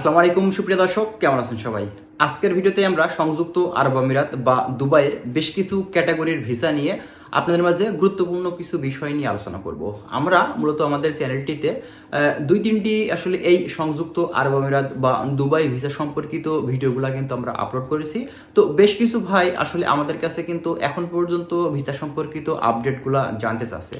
আসসালামু আলাইকুম, সুপ্রিয় দর্শক, কেমন আছেন সবাই? আজকের ভিডিওতে আমরা সংযুক্ত আরব আমিরাত বা দুবাইয়ের বেশ কিছু ক্যাটাগরির ভিসা নিয়ে আপনাদের মাঝে গুরুত্বপূর্ণ কিছু বিষয় নিয়ে আলোচনা করব। আমরা মূলত আমাদের চ্যানেলটিতে দুই তিনটি আসলে এই সংযুক্ত আরব আমিরাত বা দুবাই ভিসা সম্পর্কিত ভিডিওগুলো কিন্তু আমরা আপলোড করেছি। তো বেশ কিছু ভাই আসলে আমাদের কাছে কিন্তু এখন পর্যন্ত ভিসা সম্পর্কিত আপডেটগুলো জানতে চাচ্ছে।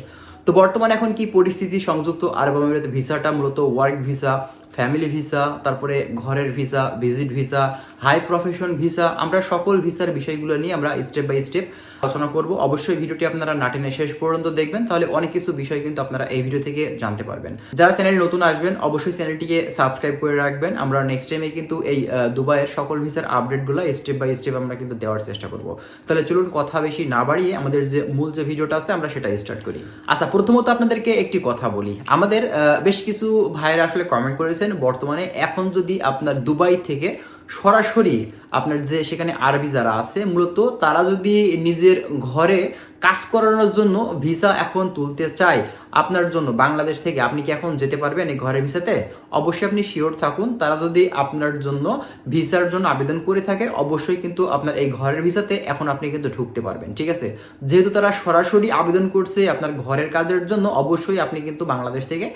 তো বর্তমানে এখন কি পরিস্থিতি? সংযুক্ত আরব আমিরাত ভিসাটা মূলত ওয়ার্ক ভিসা ফ্যামিলি ভিসা তারপরে ঘরের visa visit visa high profession visa আমরা সকল ভিসার বিষয়গুলো নিয়ে আমরা স্টেপ বাই স্টেপ আলোচনা করব। অবশ্যই ভিডিওটি আপনারা নাটেনে শেষ পর্যন্ত দেখবেন, তাহলে অনেক কিছু বিষয় কিন্তু আপনারা এই ভিডিও থেকে জানতে পারবেন। যারা চ্যানেল নতুন আসবেন, অবশ্যই চ্যানেলটিকে সাবস্ক্রাইব করে রাখবেন। আমরা নেক্সট টাইমে কিন্তু এই দুবাইয়ের সকল ভিসার আপডেটগুলো স্টেপ বাই স্টেপ আমরা কিন্তু দেওয়ার চেষ্টা করব। তাহলে চলুন কথা বেশি না বাড়িয়ে আমাদের যে মূল যে ভিডিওটা আছে, আমরা সেটা স্টার্ট করি। আচ্ছা প্রথমত আপনাদেরকে একটি কথা বলি। আমাদের বেশ কিছু ভাইয়েরা আসলে কমেন্ট করেছেন বর্তমানে এখন যদি আপনার দুবাই থেকে সরাসরি আপনার যে সেখানে আরবি যারা আছে, মূলত তারা যদি নিজের ঘরে কাজ করানোর জন্য ভিসা এখন তুলতে চায় আপনার জন্য। বাংলাদেশ থেকে আপনি কি এখন যেতে পারবেন এই ঘরের ভিসাতে? অবশ্যই আপনি শিওর থাকুন। তারা যদি আপনার জন্য ভিসার জন্য আবেদন করে থাকে, অবশ্যই কিন্তু আপনার এই ঘরের ভিসাতে এখন আপনি কিন্তু ঢুকতে পারবেন, ঠিক আছে? যেহেতু তারা সরাসরি আবেদন করছে আপনার ঘরের কাজের জন্য, অবশ্যই আপনি কিন্তু বাংলাদেশ থেকে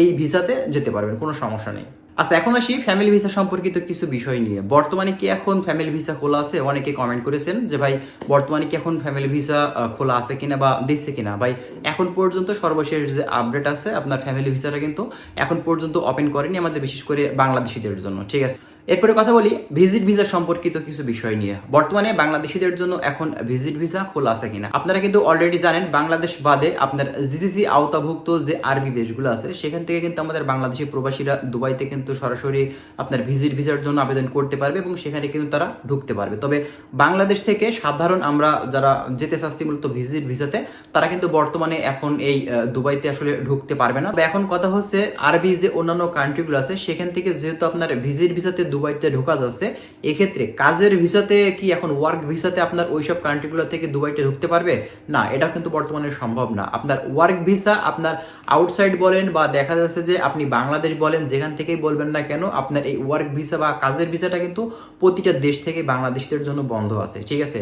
এই ভিসাতে যেতে পারবেন, কোনো সমস্যা নেই। আচ্ছা এখন আসি ফ্যামিলি ভিসা সম্পর্কিত কিছু বিষয় নিয়ে। বর্তমানে কি এখন ফ্যামিলি ভিসা খোলা আছে? অনেকে কমেন্ট করেছেন যে, ভাই, বর্তমানে কি এখন ফ্যামিলি ভিসা খোলা আছে কিনা বা দিচ্ছে কিনা? ভাই, এখন পর্যন্ত সর্বশেষ যে আপডেট আছে, আপনার ফ্যামিলি ভিসাটা কিন্তু এখন পর্যন্ত ওপেন করেনি আমাদের বিশেষ করে বাংলাদেশিদের জন্য, ঠিক আছে? এরপরে কথা বলি ভিজিট ভিসা সম্পর্কিত কিছু বিষয় নিয়ে। বর্তমানে বাংলাদেশিদের জন্য এখন ভিজিট ভিসা খোলা আছে কিনা? আপনারা কিন্তু অলরেডি জানেন, বাংলাদেশ বাদে আপনার জিসিসি আওতাভুক্ত যে আরবি দেশগুলো আছে, সেখান থেকে কিন্তু আমাদের বাংলাদেশি প্রবাসীরা দুবাইতে কিন্তু সরাসরি আপনার ভিজিট ভিসার জন্য আবেদন করতে পারবে এবং সেখানে কিন্তু তারা ঢুকতে পারবে। তবে বাংলাদেশ থেকে সাধারণ আমরা যারা যেতে চাচ্ছি মূলত ভিজিট ভিসাতে তারা কিন্তু বর্তমানে এখন এই দুবাইতে আসলে ঢুকতে পারবে না। এখন কথা হচ্ছে, আরবি যে অন্যান্য কান্ট্রিগুলো আছে, সেখান থেকে যেহেতু আপনার ভিজিট ভিসাতে দুবাইতে ঢোকা যাচ্ছে, এক্ষেত্রে কাজের ভিসাতে কি এখন ওয়ার্ক ভিসাতে আপনার ওইসব কান্ট্রিগুলো থেকে দুবাইতে ঢুকতে পারবে? না এটা কিন্তু বর্তমানে সম্ভব না। আপনার ওয়ার্ক ভিসা আপনার আউটসাইড বলেন বা দেখা যাচ্ছে যে আপনি বাংলাদেশ বলেন, যেখান থেকেই বলবেন না কেন, আপনার এই ওয়ার্ক ভিসা বা কাজের ভিসাটা কিন্তু প্রতিটা দেশ থেকে বাংলাদেশিদের জন্য বন্ধ আছে, ঠিক আছে?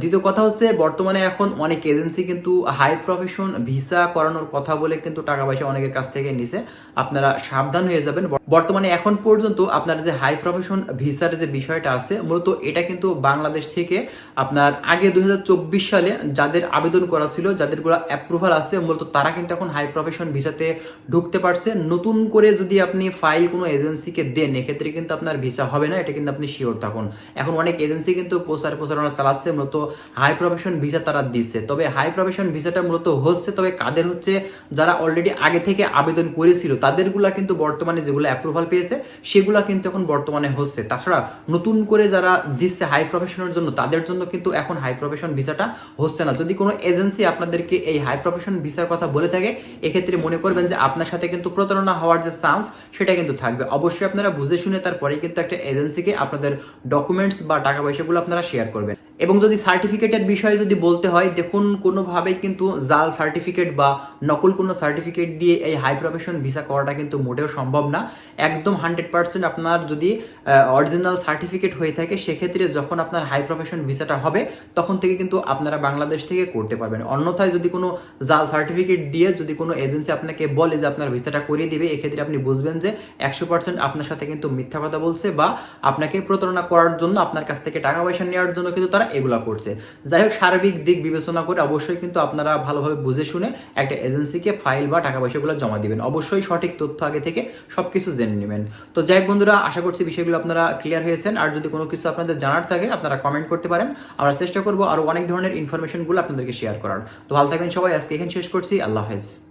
দ্বিতীয় কথা হচ্ছে, বর্তমানে এখন অনেক এজেন্সি কিন্তু হাই প্রফেশন ভিসা করানোর কথা বলে কিন্তু টাকা পয়সা অনেকের কাছ থেকে নিছে। আপনারা সাবধান হয়ে যাবেন। বর্তমানে এখন পর্যন্ত আপনার যে হাই প্রফেশন ভিসার যে বিষয়টা আছে, মূলত এটা কিন্তু বাংলাদেশ থেকে আপনার আগে দুই সালে যাদের আবেদন করা ছিল যাদেরগুলো অ্যাপ্রুভাল আছে, মূলত তারা কিন্তু এখন হাই প্রফেশন ভিসাতে ঢুকতে পারছে। নতুন করে যদি আপনি ফাইল কোনো এজেন্সিকে দেন, এক্ষেত্রে কিন্তু আপনার ভিসা হবে না, এটা কিন্তু আপনি শিওর থাকুন। এখন অনেক এজেন্সি কিন্তু প্রচার প্রচারণা চালাচ্ছে, মূলত হাই প্রফেশন ভিসা তারা দিচ্ছে। তবে হাই প্রফেশন ভিসাটা মূলত হচ্ছে, তবে কাদের হচ্ছে, যারা অলরেডি আগে থেকে আবেদন করেছিল, তাদেরগুলা কিন্তু বর্তমানে যেগুলো অ্যাপ্রুভাল পেয়েছে, সেগুলা কিন্তু এখন বর্তমানে হচ্ছে। তাছাড়া নতুন করে যারা দিচ্ছে হাই প্রফেশনের জন্য, তাদের জন্য কিন্তু এখন হাই প্রফেশন ভিসাটা হচ্ছে না। যদি কোনো এজেন্সি আপনাদেরকে এই হাই প্রফেশন ভিসার কথা বলে থাকে, এক্ষেত্রে মনে করবেন যে আপনার সাথে কিন্তু প্রতারণা হওয়ার যে চান্স সেটা কিন্তু থাকবে। অবশ্যই আপনারা বুঝে শুনে তারপরে কিন্তু একটা এজেন্সিকে আপনাদের ডকুমেন্টস বা টাকা পয়সাগুলো আপনারা শেয়ার করবেন। এবং যদি সার্টিফিকেটের বিষয়ে যদি বলতে হয়, দেখুন, কোনোভাবেই কিন্তু জাল সার্টিফিকেট বা নকল কোনো সার্টিফিকেট দিয়ে এই হাই প্রফেশন ভিসা করাটা কিন্তু মোটেও সম্ভব না। একদম হান্ড্রেড পার্সেন্ট আপনার যদি অরিজিনাল সার্টিফিকেট হয়ে থাকে, সেক্ষেত্রে যখন আপনার হাই প্রফেশন ভিসাটা হবে, তখন থেকে কিন্তু আপনারা বাংলাদেশ থেকে করতে পারবেন। অন্যথায় যদি কোনো জাল সার্টিফিকেট দিয়ে যদি কোনো এজেন্সি আপনাকে বলে যে আপনার ভিসাটা করিয়ে দিবে, এক্ষেত্রে আপনি বুঝবেন যে একশো পার্সেন্ট আপনার সাথে কিন্তু মিথ্যা কথা বলছে বা আপনাকে প্রতারণা করার জন্য আপনার কাছ থেকে টাকা পয়সা নেওয়ার জন্য কিন্তু তারা এগুলা করছে। যাই হোক সার্বিক দিক বিবেচনা করে অবশ্যই কিন্তু আপনারা ভালোভাবে বুঝে শুনে একটা এজেন্সিকে ফাইল বা টাকা পয়সাগুলো জমা দিবেন। অবশ্যই সঠিক তথ্য আগে থেকে সবকিছু জেনে নেবেন। তো যাই হোক বন্ধুরা, আশা করছি বিষয়গুলো আপনারা ক্লিয়ার হয়েছেন। আর যদি কোনো কিছু আপনাদের জানার থাকে, আপনারা কমেন্ট করতে পারেন। আমরা চেষ্টা করব আরও অনেক ধরনের ইনফরমেশনগুলো আপনাদেরকে শেয়ার করার। তো ভালো থাকবেন সবাই। আজকে এখানে শেষ করছি। আল্লাহ হাফেজ।